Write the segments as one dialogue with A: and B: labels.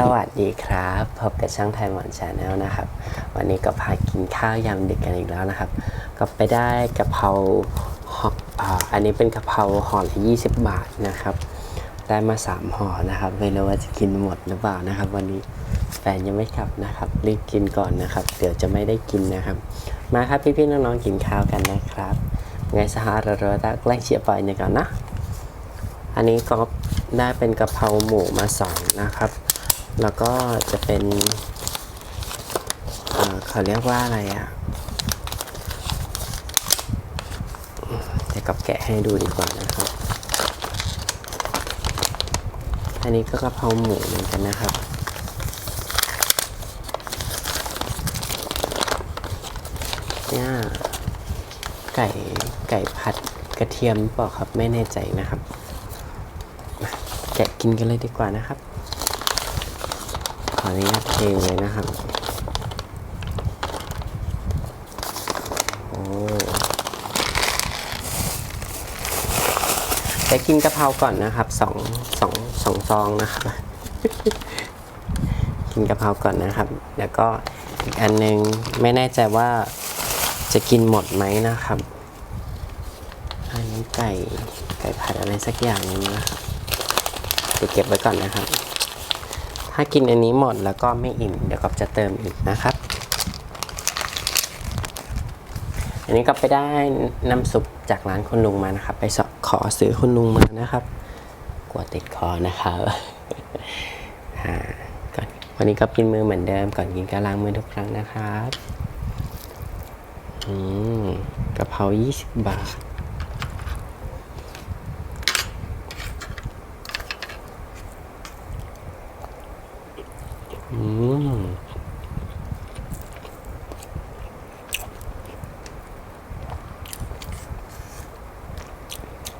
A: สวัสดีครับ พบกับช่างไทยหมอนชาแนลนะครับ วันนี้ก็พากินข้าวยำดึกกันอีกแล้วนะครับ ก็ไปได้กะเพราห่ออ่าอันนี้เป็นกะเพราห่อละ20บบาทนะครับ ได้มา3ห่อนะครับ ไม่รู้ว่าจะกินหมดหรือเปล่านะครับ วันนี้แฟนยังไม่กลับนะครับ รีบกินก่อนนะครับ เดี๋ยวจะไม่ได้กินนะครับ มาครับพี่ๆน้องๆกินข้าวกันนะครับไงสหรัฐรัฐแกล้งเชียร์ปล่อยหนึ่งก่อนนะ อันนี้ก็ได้เป็นกะเพราหมูมาสองนะครับ แล้วก็จะเป็นเขาเรียกว่าอะไรอะ่ะเดี๋ยวกับแกะให้ดูดีกว่านะครับ อันนี้ก็กระเพราหมูเหมือนกันนะครับเนี่ยไก่ไก่ผัดกระเทียมหรือเปล่าครับไม่แน่ใจนะครับ แกะกินกันเลยดีกว่านะครับ ออนุญาตเทเลยนะครับ โอ้จะกินกะเพราก่อนนะครับสองสองสองซองนะครับ กินกะเพราก่อนนะครับ แล้วก็อีกอันนึงไม่แน่ใจว่าจะกินหมดไหมนะครับอันนี้ไก่ไก่ผัดอะไรสักอย่างนึงนะครับเดี๋ยวเก็บไว้ก่อนนะครับ ถ้ากินอันนี้หมดแล้วก็ไม่อิ่ม เดี๋ยวก็จะเติมอีกนะครับ อันนี้ก็ไปได้น้ำซุปจากร้านคุณลุงมานะครับ ไปสอขอซื้อคุณลุงมานะครับ กลัวติดคอนะครับอ่าก่อนวันนี้ก็กินมือเหมือนเดิม ก่อนกินก็ล้างมือทุกครั้งนะครับ อืมกะเพรา 20 บาท อืม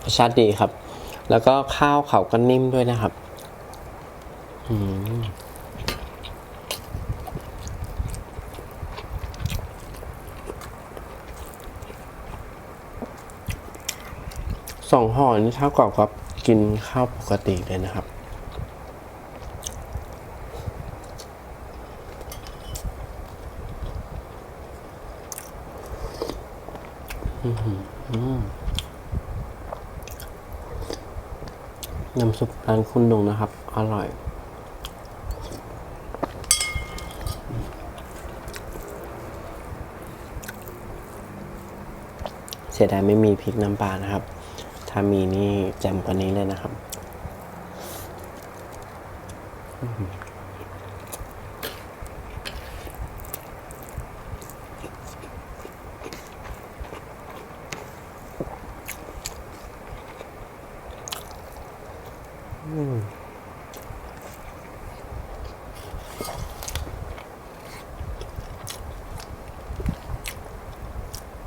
A: รสชาติดีครับ แล้วก็ข้าวเขาก็นิ่มด้วยนะครับอืมสองห่อนี่เท่ากับครับกินข้าวปกติเลยนะครับอืม น้ำซุปร้านคุณนงนะครับ อร่อย เสียดายไม่มีพริกน้ำปลานะครับ ถ้ามีนี่แจ่มกว่านี้เลยนะครับ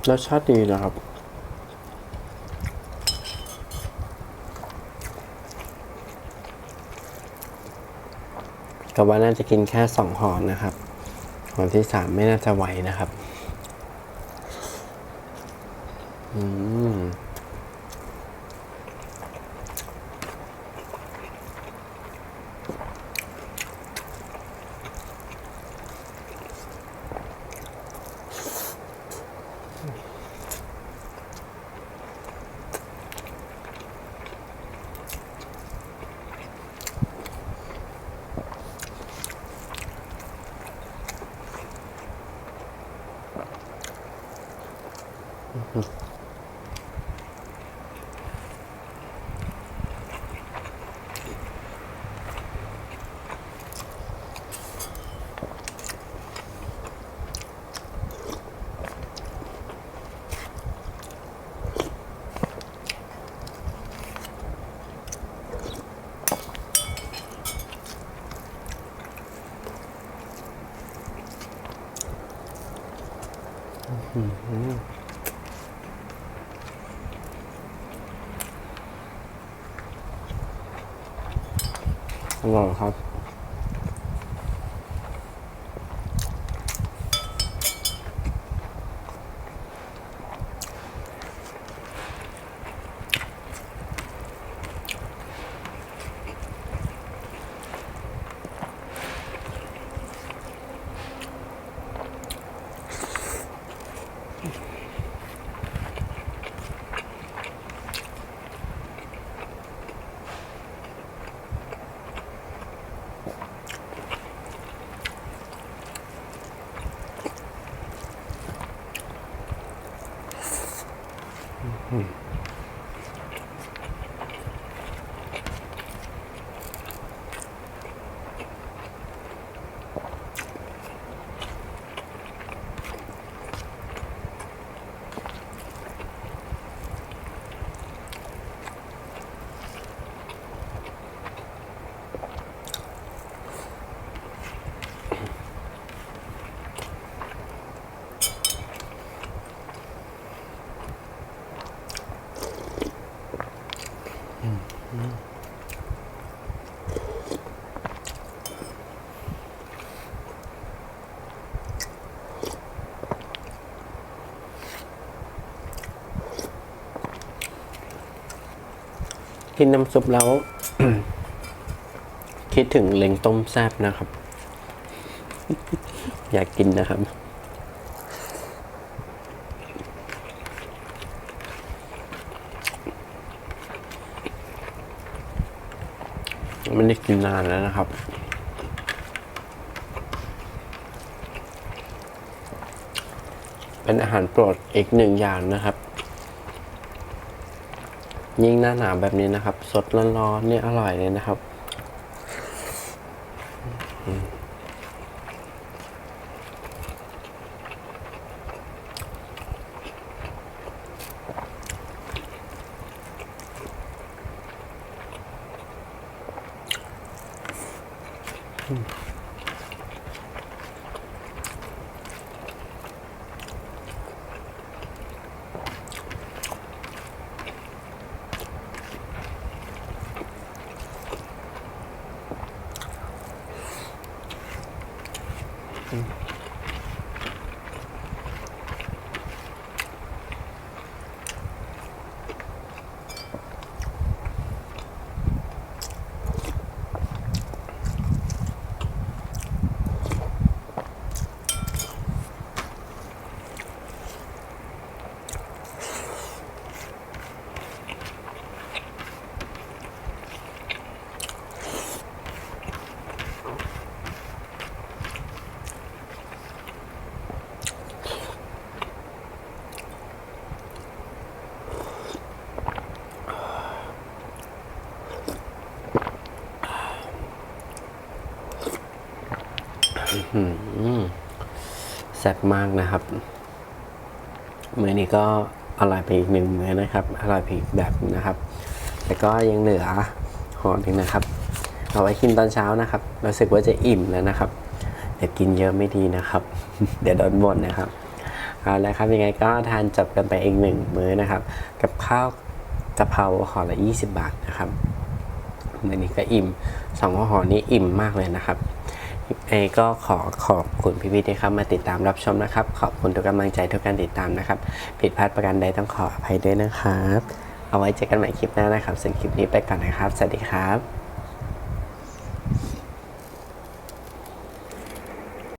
A: รสชาติดีนะครับกับว่าน่าจะกินแค่สองห่อนะครับห่อที่สามไม่น่าจะไหวนะครับ อืม Uh -huh. อร่อยครับ กินน้ำซุปแล้ว คิดถึงเล็งต้มแซบนะครับ อยากกินนะครับไม่ได้กินนานแล้วนะครับ เป็นอาหารโปรดอีกหนึ่งอย่างนะครับ ยิ่งหน้าหนาวแบบนี้นะครับ สดร้อนๆเนี่ยอร่อยเลยนะครับ แซ่บมากนะครับมื้อนี้ก็อร่อยไปอีกหนึ่งมื้อนะครับอร่อยไปอีกแบบนะครับแล้วก็ยังเหลือห่อหนึ่งนะครับ เอาไว้กินตอนเช้านะครับรู้สึกว่าจะอิ่มแล้วนะครับแต่กินเยอะไม่ดีนะครับ เดี๋ยวโดนบ่นนะครับเอาละครับยังไงก็ทานจบกันไปอีกหนึ่งมื้อนะครับ กับข้าวกะเพราห่อละ 20 บาทนะครับมื้อนี้ก็อิ่มสองห่อนี้อิ่มมากเลยนะครับ ไอก็ขอขอบคุณพี่พี่ๆที่เข้ามาติดตามรับชมนะครับ ขอบคุณทุกกำลังใจทุกการติดตามนะครับ ผิดพลาดประการใดต้องขออภัยด้วยนะครับ เอาไว้เจอกันใหม่คลิปหน้านะครับสำหรับคลิปนี้ไปก่อนนะครับ สวัสดีครับ